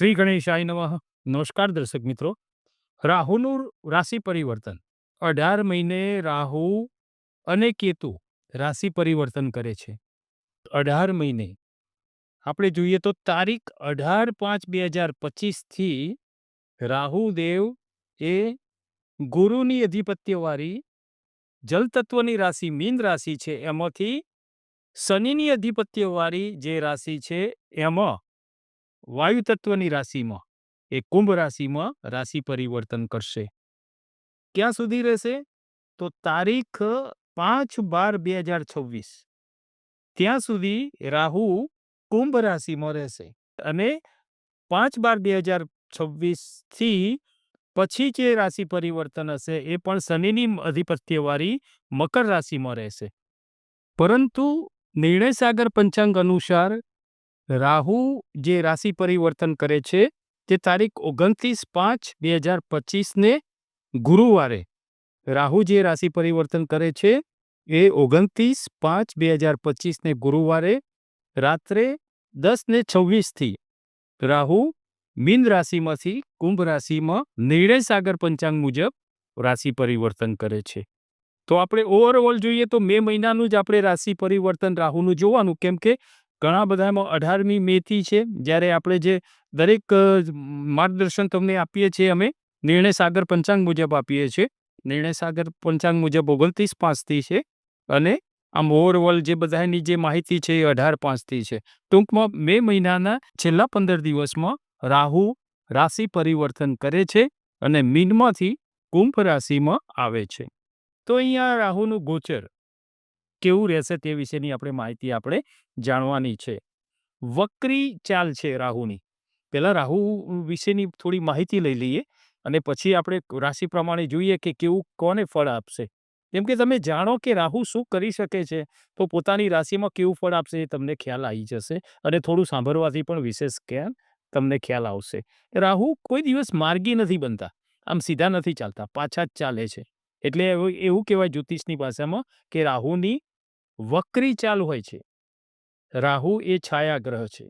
શ્રી ગણેશાય નમઃ. નમસ્કાર દર્શક મિત્રો. રાહુનું રાશિ પરિવર્તન. અઢાર મહિને રાહુ અને કેતુ રાશિ પરિવર્તન કરે છે. અઢાર મહિને. આપણે જોઈએ તો તારીખ અઢાર પાંચ બે હજાર પચીસથી રાહુ દેવ એ ગુરુની અધિપત્યવાળી જલતત્વની રાશિ, મીન રાશિ છે. એમાંથી શનિની અધિપત્યવાળી જે રાશિ છે, એમાં વાયુ તત્વની રાશિમાં, એ કુંભ રાશિમાં રાશિ પરિવર્તન કરશે. ક્યાં સુધી રહેશે? તો તારીખ પાંચ બાર બે હજાર છવ્વીસ. ત્યાં સુધી રાહુ કુંભ રાશિમાં રહેશે અને પાંચ બાર બે હજાર છવ્વીસથી પછી જે રાશિ પરિવર્તન હશે, એ પણ શનિની અધિપત્યવાળી મકર રાશિમાં રહેશે. પરંતુ નિર્ણય સાગર પંચાંગ અનુસાર રાહુ જે રાશિ પરિવર્તન કરે છે, તે તારીખ ઓગણત્રીસ પાંચ બે હજાર પચીસને ગુરુવારે રાહુ જે રાશિ પરિવર્તન કરે છે, એ ઓગણત્રીસ પાંચ બે હજાર પચીસને ગુરુવારે રાત્રે દસ ને છવ્વીસથી રાહુ મીન રાશિમાંથી કુંભ રાશિમાં નિર્ણય સાગર પંચાંગ મુજબ રાશિ પરિવર્તન કરે છે. તો આપણે ઓવરઓલ જોઈએ તો મે મહિનાનું જ આપણે રાશિ પરિવર્તન રાહુનું જોવાનું, કેમ કે ઘણા બધામાં અઢારમી મેથી છે, જ્યારે આપણે જે દરેક માર્ગદર્શન તમને આપીએ છીએ અમે, નિર્ણય સાગર પંચાંગ મુજબ આપીએ છીએ. નિર્ણય સાગર પંચાંગ મુજબ ઓગણત્રીસ પાંચથી છે અને આમ ઓવરઓલ જે બધાની જે માહિતી છે એ અઢાર પાંચથી છે. ટૂંકમાં મે મહિનાના છેલ્લા પંદર દિવસમાં રાહુ રાશિ પરિવર્તન કરે છે અને મીનમાંથી કુંભ રાશિમાં આવે છે. તો અહીંયા રાહુનું ગોચર કેવું રહેશે તે વિશેની આપણે માહિતી આપણે જાણવાની છે. વક્રી ચાલ છે રાહુની. પહેલાં રાહુ વિશેની થોડી માહિતી લઈ લઈએ અને પછી આપણે રાશિ પ્રમાણે જોઈએ કે કેવું કોને ફળ આપશે. કેમ કે તમે જાણો કે રાહુ શું કરી શકે છે, તો પોતાની રાશિમાં કેવું ફળ આપશે એ તમને ખ્યાલ આવી જશે અને થોડું સાંભળવાથી પણ વિશેષ ખ્યાલ તમને ખ્યાલ આવશે. રાહુ કોઈ દિવસ માર્ગી નથી બનતા, આમ સીધા નથી ચાલતા, પાછા જ ચાલે છે. એટલે એવું એવું કહેવાય જ્યોતિષની ભાષામાં કે રાહુની વક્રી ચાલ હોય છે. રાહુ એ છાયા ગ્રહ છે.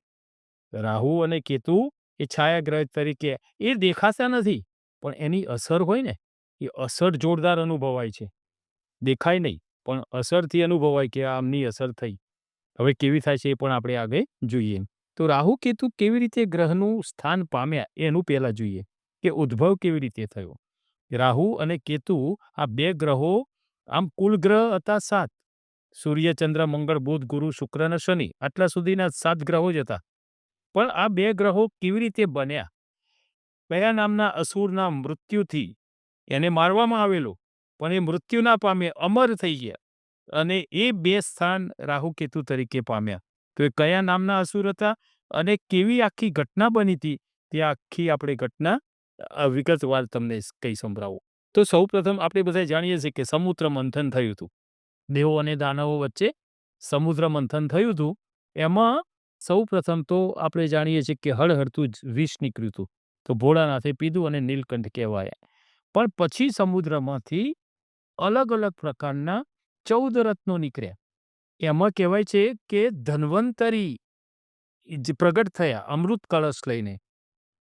રાહુ અને કેતુ એ છાયા ગ્રહ તરીકે એ દેખાતા નથી, પણ એની અસર હોય ને, એ અસર જોરદાર અનુભવાય છે. દેખાય નહીં, પણ અસરથી અનુભવાય કે આમની અસર થઈ. હવે કેવી થાય છે એ પણ આપણે આગળ જોઈએ. તો રાહુ, કેતુ કેવી રીતે ગ્રહનું સ્થાન પામ્યા એનું પહેલાં જોઈએ. કે ઉદ્ભવ કેવી રીતે થયો? રાહુ અને કેતુ આ બે ગ્રહો આમ કુલ ગ્રહ હતા સાત. સૂર્ય, ચંદ્ર, મંગળ, બુધ, ગુરુ, શુક્ર અને શનિ આટલા સુધીના સાત ગ્રહો જ હતા. પણ આ બે ગ્રહો કેવી રીતે બન્યા? કયા નામના અસુરના મૃત્યુથી એને મારવામાં આવેલો? પણ એ મૃત્યુ ના પામે અમર થઈ ગયા અને એ બે સ્થાન રાહુ કેતુ તરીકે પામ્યા. તો એ કયા નામના અસુર હતા અને કેવી આખી ઘટના બની હતી? તે આખી આપણે ઘટના વિગતવાર તમને કહી સંભળાવું. તો સૌ પ્રથમ આપણે બધા જાણીએ છીએ કે સમુદ્ર મંથન થયું હતું. દેવો અને દાનવો વચ્ચે સમુદ્ર મંથન થયું હતું. એમાં સૌ પ્રથમ તો આપણે જાણીએ છીએ કે હળહળતું જ વિષ નીકળ્યું હતું. તો ભોળાનાથે પીધું અને નીલકંઠ કહેવાય. પણ પછી સમુદ્રમાંથી અલગ અલગ પ્રકારના ચૌદ રત્નો નીકળ્યા. એમાં કહેવાય છે કે ધન્વંતરી પ્રગટ થયા અમૃત કળશ લઈને.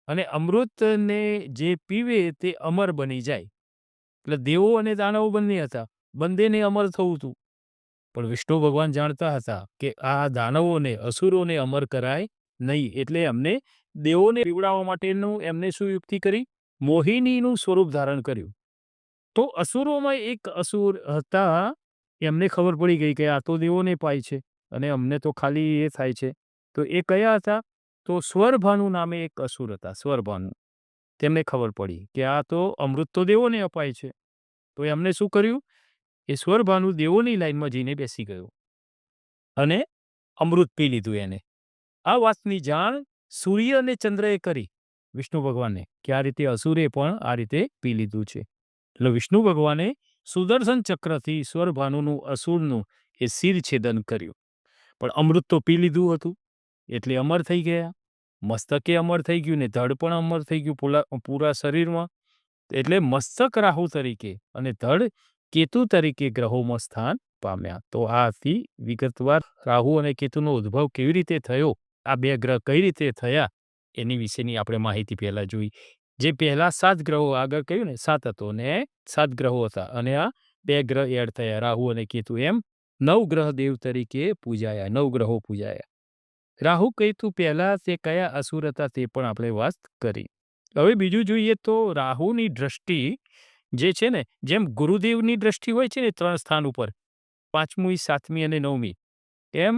અને અમૃતને જે પીવે તે અમર બની જાય. એટલે દેવો અને દાનવો બંને હતા. બંનેને અમર થવું હતું પણ વિષ્ણુ ભગવાન જાણતા હતા કે આ દાનવોને, અસુરોને અમર કરાય નહીં એટલે એમને દેવોને પીવડાવવા માટેનું એમને શું યુક્તિ કરી મોહિનીનું સ્વરૂપ ધારણ કર્યું. તો અસુરોમાં એક અસુર હતા, એમને ખબર પડી ગઈ કે આ તો દેવોને પાય છે અને અમને તો ખાલી એ થાય છે. તો એ કયા હતા? તો સ્વરભાનુ નામે એક અસુર હતા, સ્વરભાનુ. તેમને ખબર પડી કે આ તો અમૃત તો દેવોને અપાય છે. તો એમને શું કર્યું? એ સ્વરભાનુ દેવોની લાઈનમાં જઈને બેસી ગયો અને અમૃત પી લીધું એને. આ વાતની જાણ સૂર્ય અને ચંદ્રએ કરી. વિષ્ણુ ભગવાનને કે આ રીતે અસુરે પણ આ રીતે પી લીધું છે. એટલે વિષ્ણુ ભગવાને સુદર્શન ચક્રથી સ્વરભાનુનું અસુરનું એ શિર છેદન કર્યું. પણ અમૃત તો પી લીધું હતું. એટલે અમર થઈ ગયા. મસ્તકે અમર થઈ ગયું ને ધડ પણ અમર થઈ ગયું પૂરા પૂરા શરીરમાં. એટલે મસ્તક રાહુ તરીકે અને ધડ કેતુ તરીકે ગ્રહોમાં સ્થાન પામ્યા તો આ હતી વિગતવાર રાહુ અને કેતુનો ઉદ્ભવ કેવી રીતે થયો આ બે ગ્રહ કઈ રીતે થયા એની વિશેની આપણે માહિતી પહેલા જોઈ. જે પહેલા 7 ગ્રહો આગળ કહ્યું ને 7 હતો ને 7 ગ્રહો હતા અને આ 2 ગ્રહ એડ થયા, રાહુ અને કેતુ એમ 9 ગ્રહ દેવ તરીકે પૂજાયા 9 ગ્રહો પૂજાયા. રાહુ, કેતુ પહેલા તે કયા અસુર હતા તે પણ આપણે વાત કરી. હવે બીજું જોઈએ તો રાહુની દ્રષ્ટિ જે છે ને જેમ ગુરુદેવની દ્રષ્ટિ હોય છે ને ત્રણ સ્થાન ઉપર 5મી, 7મી અને નવમી એમ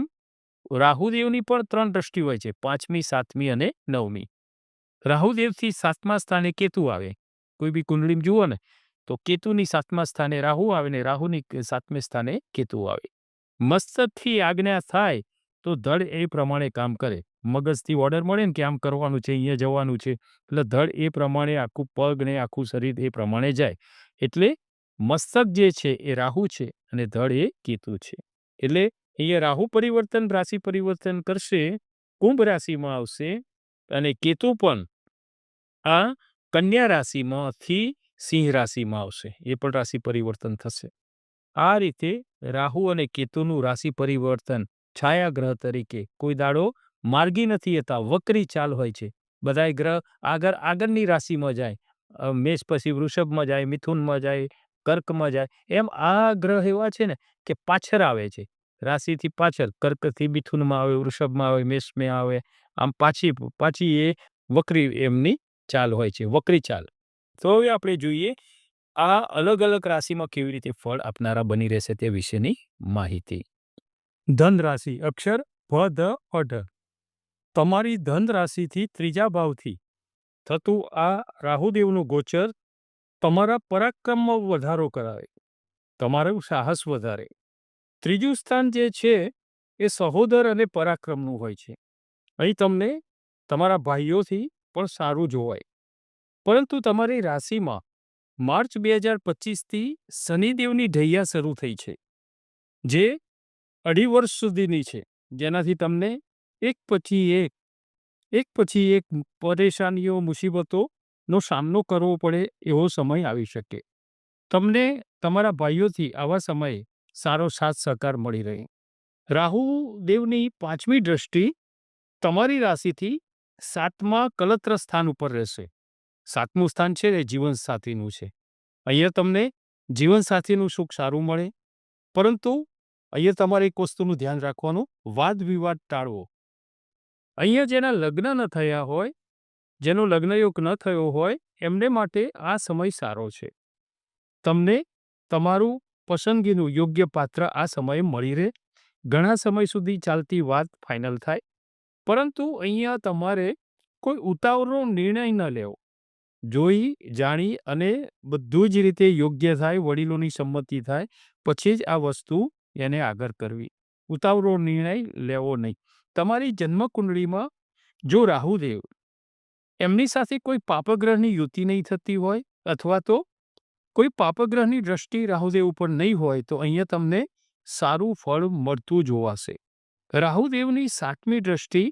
રાહુદેવની પણ ત્રણ દ્રષ્ટિ હોય છે 5મી, 7મી અને નવમી રાહુદેવથી સાતમા સ્થાને કેતુ આવે. કોઈ બી કુંડળીમાં જુઓ ને તો કેતુની સાતમા સ્થાને રાહુ આવે ને રાહુની સાતમે સ્થાને કેતુ આવે. મસ્તકથી આજ્ઞા થાય તો ધડ એ પ્રમાણે કામ કરે. મગજથી ઓર્ડર મળે ને કે આમ કરવાનું છે, અહીંયા જવાનું છે એટલે ધડ એ પ્રમાણે આખું પગ ને આખું શરીર એ પ્રમાણે જાય. એટલે મસ્તક જે છે એ રાહુ છે અને ધડ એ કેતુ છે. એટલે અહીંયા રાહુ પરિવર્તન રાશિ પરિવર્તન કરશે કુંભ રાશિમાં આવશે અને કેતુ પણ આ કન્યા રાશિમાંથી સિંહ રાશિમાં આવશે એ પણ રાશિ પરિવર્તન થશે. આ રીતે રાહુ અને કેતુનું રાશિ પરિવર્તન છાયા ગ્રહ તરીકે કોઈ દાડો માર્ગી નથી હતા વક્રી ચાલ હોય છે. બધાય ગ્રહ આગળ આગળની રાશિમાં જાય. મેષ પછી વૃષભમાં જાય, મિથુનમાં જાય, કર્કમાં જાય એમ આ ગ્રહ એવા છે ને કે પાછળ આવે છે. રાશિથી પાછળ કર્કથી મિથુનમાં આવે, વૃષભમાં આવે, મેષમાં આવે આમ પાછી પાછી એ વક્રી એમની ચાલ હોય છે વક્રી ચાલ. તો હવે આપણે જોઈએ આ અલગ અલગ રાશિમાં કેવી રીતે ફળ આપનારા બની રહેશે તે વિશેની માહિતી. ધન રાશિ અક્ષર ભ ધ અઢ. તમારી ધન રાશિથી ત્રીજા ભાવથી થતું આ રાહુદેવનું ગોચર તમારા પરાક્રમમાં વધારો કરાવે. તમારું સાહસ વધારે. ત્રીજું સ્થાન જે છે, એ સહોદર અને પરાક્રમનું હોય છે. અહીં તમને તમારા ભાઈઓથી પણ સારું જોવાય. પરંતુ તમારી રાશિમાં માર્ચ બે હજાર પચીસથી શનિદેવની ઢૈયા શરૂ થઈ છે. જે અઢી વર્ષ સુધીની છે. જેનાથી તમને એક પછી એક એક પછી એક પરેશાનીઓ, મુસીબતોનો સામનો કરવો પડે એવો સમય આવી શકે. તમને તમારા ભાઈઓથી આવા સમયે સારો સાથ સહકાર મળી રહે. રાહુ દેવની પાંચમી દ્રષ્ટિ તમારી રાશિથી સાતમા કલત્ર સ્થાન ઉપર રહેશે. સાતમું સ્થાન છે એ જીવનસાથીનું છે. અહીંયા તમને જીવનસાથીનું સુખ સારું મળે. પરંતુ અહીંયા તમારે એક વસ્તુનું ધ્યાન રાખવાનું વાદ વિવાદ ટાળવો. અહીંયા જેના લગ્ન ન થયા હોય, જેનો લગ્નયોગ ન થયો હોય એમને માટે આ સમય સારો છે. તમને તમારું પસંદગીનું યોગ્ય પાત્ર આ સમયે મળી રહે. ઘણા સમય સુધી ચાલતી વાત ફાઇનલ થાય. પરંતુ અહીંયા તમારે કોઈ ઉતાવળનો નિર્ણય ન લેવો. જોઈ જાણી અને બધું જ રીતે યોગ્ય થાય વડીલોની સંમતિ થાય પછી જ આ વસ્તુ એને આગળ કરવી. ઉતાવળો નિર્ણય લેવો નહીં. તમારી જન્મ કુંડળીમાં જો રાહુદેવ એમની સાથે કોઈ પાપગ્રહની યુતિ નહીં થતી હોય અથવા તો કોઈ પાપગ્રહની દ્રષ્ટિ રાહુદેવ ઉપર નહીં હોય, તો અહીંયા તમને સારું ફળ મળતું જોવાશે. રાહુદેવની સાતમી દ્રષ્ટિ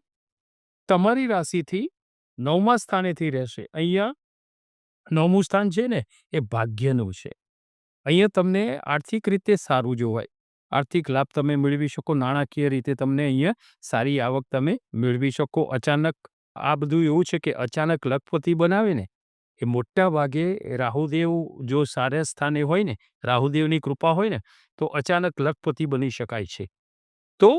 તમારી રાશિથી નવમા સ્થાનેથી રહેશે. અહીંયા નવમું સ્થાન છે ને, એ ભાગ્યનું છે. અહીંયા તમને આર્થિક રીતે સારું જોવાય. આર્થિક લાભ તમે મેળવી શકો, નાણાકીય રીતે તમને અહીંયા સારી આવક તમે મેળવી શકો. અચાનક આ બધું એવું છે કે અચાનક લખપતિ બનાવે ને, એ મોટા ભાગે રાહુદેવ જો સારા સ્થાને હોય ને, રાહુદેવની કૃપા હોય ને, તો અચાનક લખપતિ બની શકાય છે. તો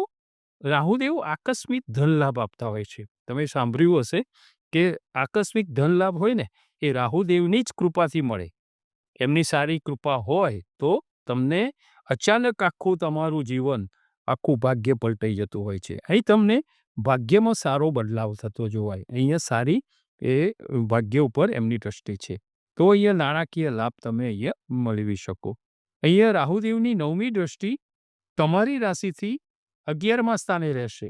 રાહુદેવ આકસ્મિક ધન લાભ આપતા હોય છે. તમે સાંભળ્યું હશે કે આકસ્મિક ધન લાભ હોય ને, એ રાહુદેવની જ કૃપાથી મળે. એમની સારી કૃપા હોય તો તમને અચાનક આખું તમારું જીવન આખું ભાગ્ય પલટાઈ જતું હોય છે. અહીં તમને ભાગ્યમાં સારો બદલાવ થતો જોવાય. અહીંયા સારી એ ભાગ્ય ઉપર એમની દ્રષ્ટિ છે. તો અહીંયા નાણાકીય લાભ તમે અહીંયા મેળવી શકો. અહીંયા રાહુદેવની નવમી દ્રષ્ટિ તમારી રાશિથી અગિયારમા સ્થાને રહેશે.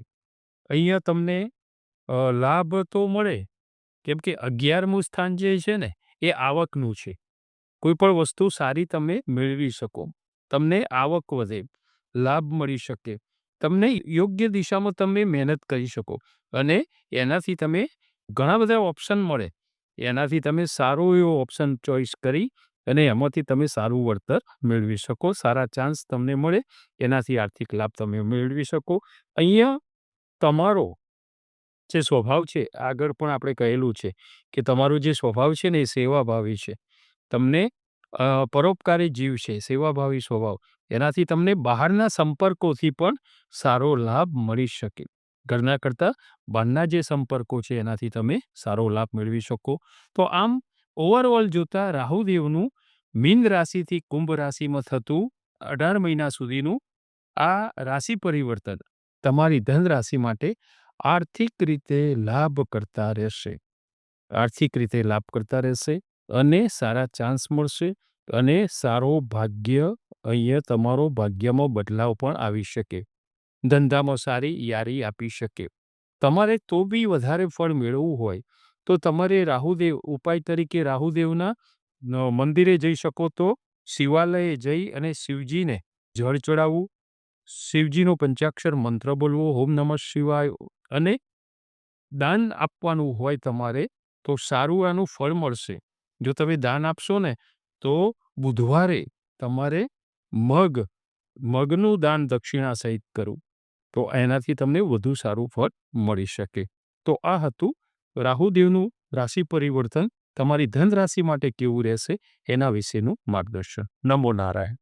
અહીંયા તમને લાભ તો મળે કેમ કે અગિયારમું સ્થાન જે છે ને, એ આવકનું છે. કોઈ પણ વસ્તુ સારી તમે મેળવી શકો. તમને આવક વધે, લાભ મળી શકે. તમને યોગ્ય દિશામાં તમે મહેનત કરી શકો અને એનાથી તમે ઘણા બધા ઓપ્શન મળે. એનાથી તમે સારો એવો ઓપ્શન ચોઈસ કરી અને એમાંથી તમે સારું વળતર મેળવી શકો. સારા ચાન્સ તમને મળે. એનાથી આર્થિક લાભ તમે મેળવી શકો. અહીંયા તમારો જે સ્વભાવ છે આગળ પણ આપણે કહેલું છે કે તમારો જે સ્વભાવ છે ને એ સેવાભાવી છે તમને પરોપકારી જીવ છે, સેવાભાવી સ્વભાવ. એનાથી તમને બહારના સંપર્કોથી પણ સારો લાભ મળી શકે. ઘરના કરતાં બહારના જે સંપર્કો છે, એનાથી તમે સારો લાભ મેળવી શકો. તો આમ ઓવરઓલ જોતાં રાહુદેવનું મીન રાશિથી કુંભ રાશિમાં થતું અઢાર મહિના સુધીનું આ રાશિ પરિવર્તન તમારી ધન રાશિ માટે આર્થિક રીતે લાભ કરતા રહેશે. આર્થિક રીતે લાભ કરતા રહેશે. અને સારા ચાન્સ મળશે અને સારો ભાગ્ય અહીંયા તમારો ભાગ્યમાં બદલાવ પણ આવી શકે. ધંધામાં સારી યારી આપી શકે. તમારે તો બી વધારે ફળ મેળવવું હોય. તો તમારે રાહુદેવ, ઉપાય તરીકે રાહુદેવના મંદિરે જઈ શકો તો શિવાલયે જઈ અને શિવજીને જળ ચડાવવું. શિવજીનો પંચાક્ષર મંત્ર બોલવો હોમ નમઃ શિવાય અને દાન આપવાનું હોય તમારે તો સારું આનું ફળ મળશે. જો તમે દાન આપશો ને, તો બુધવારે તમારે મગ, મગનું દાન દક્ષિણા સહિત કરવું. તો એનાથી તમને વધુ સારું ફળ મળી શકે. તો આ હતું રાહુદેવનું રાશિ પરિવર્તન. તમારી ધન રાશિ માટે કેવું રહેશે એના વિશેનું માર્ગદર્શન. નમો નારાયણ.